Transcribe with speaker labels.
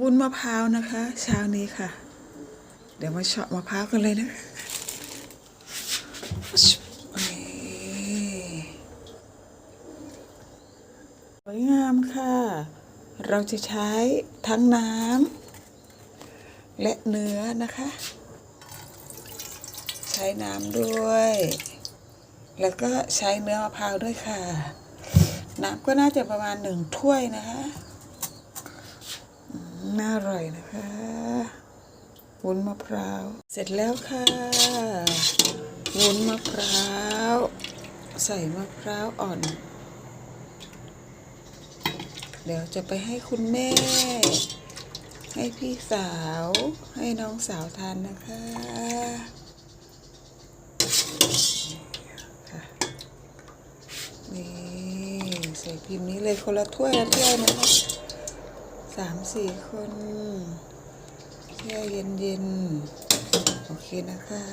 Speaker 1: วุ้นมะพร้าวนะคะเช้านี้ค่ะ เดี๋ยวมาเฉาะมะพร้าวกันเลยนะสวยงามค่ะ เราจะใช้ทั้งน้ำและเนื้อนะคะ ใช้น้ำด้วย แล้วก็ใช้เนื้อมะพร้าวด้วยค่ะ น้ำก็น่าจะประมาณหนึ่งถ้วยนะคะ น่าอร่อยนะคะวุ้นมะพร้าว เสร็จแล้วค่ะวุ้นมะพร้าว ใส่มะพร้าวอ่อน เดี๋ยวจะไปให้คุณแม่ ให้พี่สาว ให้น้องสาวทานนะคะนี่ใส่พิมพ์นี้เลยคนละถ้วยละถ้วยนะคะ สามสี่คนแช่เย็นๆ โอเคนะคะ